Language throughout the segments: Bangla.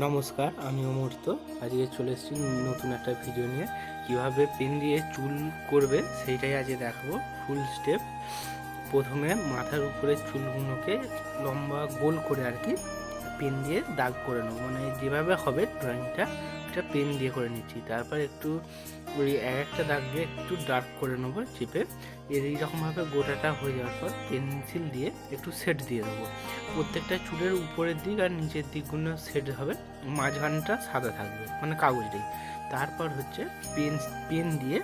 নমস্কার, আমি অমূর্ত আজকে চলে এসেছি নতুন একটা ভিডিও নিয়ে। কীভাবে পেন দিয়ে চুল করবে সেইটাই আজকে দেখাবো। ফুল স্টেপ প্রথমে মাথার উপরে চুলগুলোকে লম্বা গোল করে আর কি পেন দিয়ে দাগ করে নেব। মানে যেভাবে হবে ড্রয়িংটা এটা পেন দিয়ে করে নিচ্ছি। তারপর একটু ওই এক একটা দাগ দিয়ে একটু ডার্ক করে নেব চিপে এইরকমভাবে গোটাটা হয়ে যাওয়ার পর পেন্সিল দিয়ে একটু সেট দিয়ে দেবো। প্রত্যেকটা চুলের উপরের দিক আর নিচের দিকগুলো সেট হবে। মাঝখানটা সাদা থাকবে মানে কাগজটাই তারপর হচ্ছে পেন পেন দিয়ে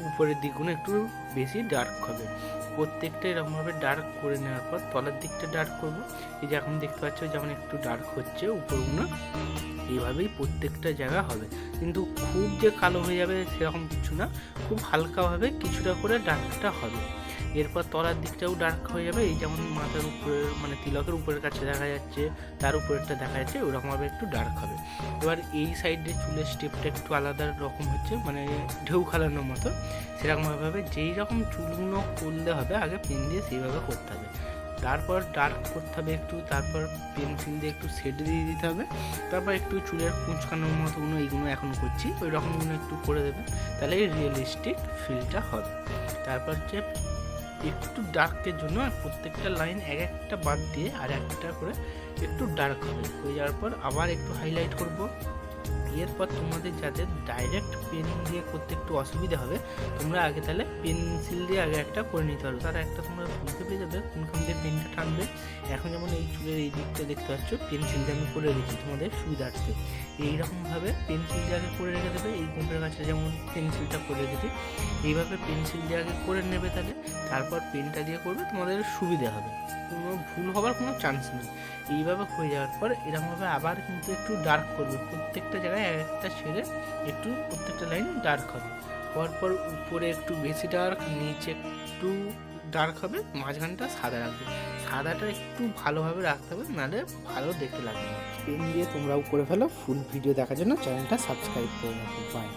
উপরের দিকগুলো একটু বেশি ডার্ক হবে। প্রত্যেকটা এরকমভাবে ডার্ক করে নেওয়ার পর তলার দিকটা ডার্ক করব। এই যে এখন দেখতে পাচ্ছ যেমন একটু ডার্ক হচ্ছে উপরগুলো, এইভাবেই প্রত্যেকটা জায়গা হবে। কিন্তু খুব যে কালো হয়ে যাবে সেরকম কিছু না, খুব হালকাভাবে কিছুটা করে ডার্কটা হবে। এরপর তলার দিকটাও ডার্ক হয়ে যাবে, এই যেমন মাথার উপরের মানে তিলকের উপরের কাছে দেখা যাচ্ছে, তার উপরেরটা দেখা যাচ্ছে ওরকমভাবে একটু ডার্ক হবে। এবার এই সাইডে চুলের স্টেপটা একটু আলাদা রকম হচ্ছে মানে ঢেউ খেলানোর মতো। সেরকমভাবে যেই রকম চুলগুলো করলে হবে, আগে পেন দিয়ে সেইভাবে করতে হবে। তারপর ডার্ক করতে হবে একটু, তারপর পেন্সিল দিয়ে একটু শেড দিয়ে দিতে হবে। তারপর একটু চুলের কুঁচকানোর মতোগুলো এইগুলো এখন করছি ওই রকমগুলো একটু করে দেবে, তাহলে রিয়েলিস্টিক ফিলটা হবে। তারপর হচ্ছে একটু ডার্কের জন্য প্রত্যেকটা লাইন এক একটা বাদ দিয়ে আর একটা করে একটু ডার্ক হবে। হয়ে যাওয়ার পর আবার একটু হাইলাইট করব। এরপর তোমাদের যাদের ডাইরেক্ট পেন দিয়ে করতে একটু অসুবিধা হবে, তোমরা আগে তাহলে পেন্সিল দিয়ে আগে একটা করে নিতে পারো। তার একটা তোমরা বুঝতে পেরে যাবে কোনখান দিয়ে পেনটা টানবে। এখন যেমন এই চুলের এই দিকটা দেখতে পাচ্ছ পেন্সিল দিয়ে আমি করে রেখেছি তোমাদের সুবিধার্থে। এইরকমভাবে পেন্সিল দিয়ে আগে করে রেখে দেবে, এই কোমরের কাছে যেমন পেন্সিলটা করে রেখেছি, এইভাবে পেন্সিল দিয়ে আগে করে নেবে তাহলে, তারপর পেনটা দিয়ে করবে, তোমাদের সুবিধা হবে। কোনো ভুল হবার কোনো চান্স নেই। এইভাবে হয়ে যাওয়ার পর এরকমভাবে আবার কিন্তু একটু ডার্ক করবে। প্রত্যেকটা জায়গায় এক একটা ছেড়ে একটু প্রত্যেকটা লাইন ডার্ক হবে। হওয়ার পর উপরে একটু বেশি ডার্ক নিচে একটু ডার্ক হবে, মাঝখানটা সাদা রাখবে সাদাটা একটু ভালোভাবে রাখতে হবে, নাহলে ভালো দেখতে লাগবে পেন দিয়ে তোমরাও করে ফেলো ফুল ভিডিও দেখার জন্য চ্যানেলটা সাবস্ক্রাইব করে রাখো। বাই